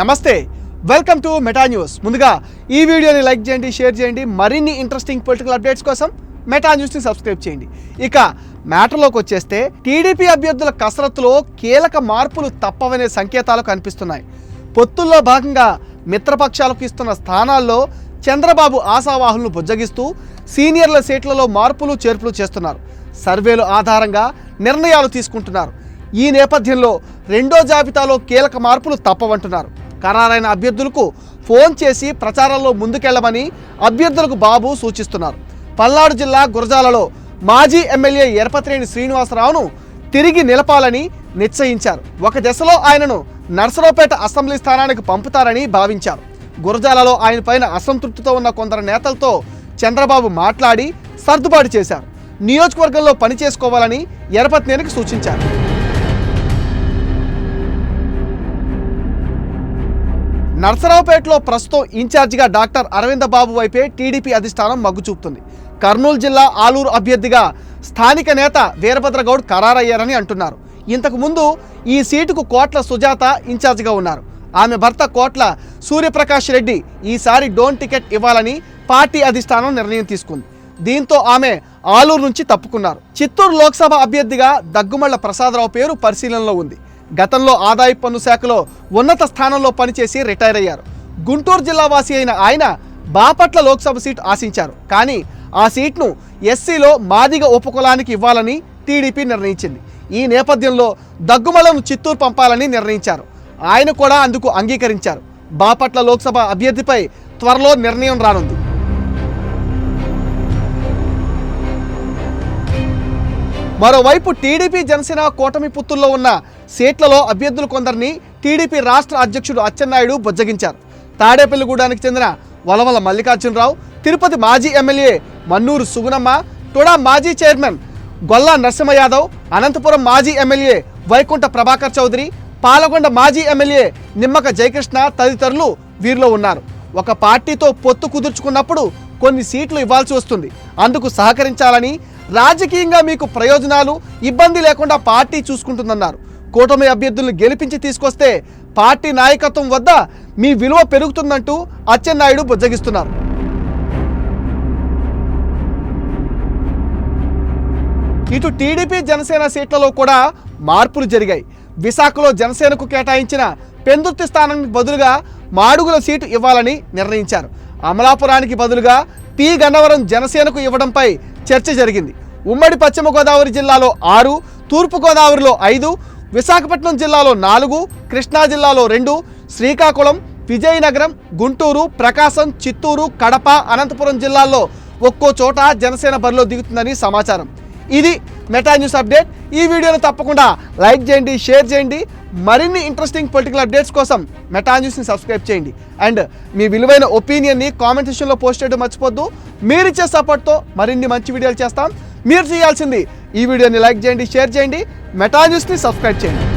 నమస్తే welcome to meta news ముందుగా ఈ వీడియోని లైక్ చేయండి షేర్ చేయండి మరిన్ని ఇంట్రెస్టింగ్ పొలిటికల్ అప్డేట్స్ కోసం మెటా న్యూస్ని సబ్స్క్రైబ్ చేయండి. ఇక మ్యాటర్లోకి వచ్చేస్తే టీడీపీ అభ్యర్థుల కసరత్తులో కీలక మార్పులు తప్పవనే సంకేతాలు కనిపిస్తున్నాయి. పొత్తుల్లో భాగంగా మిత్రపక్షాలకు ఇస్తున్న స్థానాల్లో చంద్రబాబు ఆశావాహులను బుజ్జగిస్తూ సీనియర్ల సీట్లలో మార్పులు చేర్పులు చేస్తున్నారు. సర్వేలు ఆధారంగా నిర్ణయాలు తీసుకుంటున్నారు. ఈ నేపథ్యంలో రెండో జాబితాలో కీలక మార్పులు తప్పవంటున్నారు. ఖరారైన అభ్యర్థులకు ఫోన్ చేసి ప్రచారంలో ముందుకెళ్ళమని అభ్యర్థులకు బాబు సూచిస్తున్నారు. పల్నాడు జిల్లా గురజాలలో మాజీ ఎమ్మెల్యే ఎరపతిరేని శ్రీనివాసరావును తిరిగి నిలపాలని నిశ్చయించారు. ఒక దశలో ఆయనను నర్సరావుపేట అసెంబ్లీ స్థానానికి పంపుతారని భావించారు. గురజాలలో ఆయన పైన అసంతృప్తితో ఉన్న కొందరు నేతలతో చంద్రబాబు మాట్లాడి సర్దుబాటు చేశారు. నియోజకవర్గంలో పని చేసుకోవాలని ఎరపతినేనికి సూచించారు. నర్సరావుపేటలో ప్రస్తుతం ఇన్ఛార్జిగా డాక్టర్ అరవింద బాబు వైపే టీడీపీ అధిష్టానం మగ్గు చూపుతుంది. కర్నూలు జిల్లా ఆలూరు అభ్యర్థిగా స్థానిక నేత వీరభద్రగౌడ్ ఖరారయ్యారని అంటున్నారు. ఇంతకుముందు ఈ సీటుకు కోట్ల సుజాత ఇన్ఛార్జిగా ఉన్నారు. ఆమె భర్త కోట్ల సూర్యప్రకాష్ రెడ్డి ఈసారి డోన్ టికెట్ ఇవ్వాలని పార్టీ అధిష్టానం నిర్ణయం తీసుకుంది. దీంతో ఆమె ఆలూరు నుంచి తప్పుకున్నారు. చిత్తూరు లోక్సభ అభ్యర్థిగా దగ్గుమళ్ళ ప్రసాదరావు పేరు పరిశీలనలో ఉంది. గతంలో ఆదాయ పన్ను శాఖలో ఉన్నత స్థానంలో పనిచేసి రిటైర్ అయ్యారు. గుంటూరు జిల్లా వాసి అయిన ఆయన బాపట్ల లోక్సభ సీట్ ఆశించారు. కానీ ఆ సీట్ను ఎస్సీలో మాదిగ ఉపకులానికి ఇవ్వాలని టీడీపీ నిర్ణయించింది. ఈ నేపథ్యంలో దగ్గుమలను చిత్తూరు పంపాలని నిర్ణయించారు. ఆయన కూడా అందుకు అంగీకరించారు. బాపట్ల లోక్సభ అభ్యర్థిపై త్వరలో నిర్ణయం రానుంది. మరోవైపు టీడీపీ జనసేన కూటమి పుత్తుల్లో ఉన్న సీట్లలో అభ్యర్థులు కొందరిని టీడీపీ రాష్ట్ర అధ్యక్షుడు అచ్చెన్నాయుడు బుజ్జగించారు. తాడేపల్లిగూడానికి చెందిన వలవల మల్లికార్జునరావు తిరుపతి మాజీ ఎమ్మెల్యే మన్నూరు సుగుణమ్మ టుడా మాజీ చైర్మన్ గొల్లా నరసింహ యాదవ్ అనంతపురం మాజీ ఎమ్మెల్యే వైకుంఠ ప్రభాకర్ చౌదరి పాలకొండ మాజీ ఎమ్మెల్యే నిమ్మక జయకృష్ణ తదితరులు వీరిలో ఉన్నారు. ఒక పార్టీతో పొత్తు కుదుర్చుకున్నప్పుడు కొన్ని సీట్లు ఇవ్వాల్సి వస్తుంది. అందుకు సహకరించాలని రాజకీయంగా మీకు ప్రయోజనాలు ఇబ్బంది లేకుండా పార్టీ చూసుకుంటుందన్నారు. కూటమి అభ్యర్థులను గెలిపించి తీసుకొస్తే పార్టీ నాయకత్వం వద్ద మీ విలువ పెరుగుతుందంటూ అచ్చెన్నాయుడు బుజ్జగిస్తున్నారు. ఇటు టీడీపీ జనసేన సీట్లలో కూడా మార్పులు జరిగాయి. విశాఖలో జనసేనకు కేటాయించిన పెందుర్తి స్థానానికి బదులుగా మాడుగుల సీటు ఇవ్వాలని నిర్ణయించారు. అమలాపురానికి బదులుగా పి గన్నవరం జనసేనకు ఇవ్వడంపై చర్చ జరిగింది. ఉమ్మడి పశ్చిమ గోదావరి జిల్లాలో ఆరు తూర్పు గోదావరిలో ఐదు విశాఖపట్నం జిల్లాలో నాలుగు కృష్ణా జిల్లాలో రెండు శ్రీకాకుళం విజయనగరం గుంటూరు ప్రకాశం చిత్తూరు కడప అనంతపురం జిల్లాల్లో ఒక్కో చోట జనసేన బరిలో దిగుతుందని సమాచారం. ఇది మెటా న్యూస్ అప్డేట్. ఈ వీడియోను తప్పకుండా లైక్ చేయండి షేర్ చేయండి. మరిన్ని ఇంట్రెస్టింగ్ పొలిటికల్ అప్డేట్స్ కోసం మెటా న్యూస్ని సబ్స్క్రైబ్ చేయండి. అండ్ మీ విలువైన ఒపీనియన్ని కామెంట్ సెక్షన్లో పోస్ట్ చేయడం మర్చిపోద్దు. మీరు సపోర్ట్తో మరిన్ని మంచి వీడియోలు చేస్తాం. మీరు చేయాల్సింది ఈ వీడియోని లైక్ చేయండి షేర్ చేయండి మెటా న్యూస్ని సబ్స్క్రైబ్ చేయండి.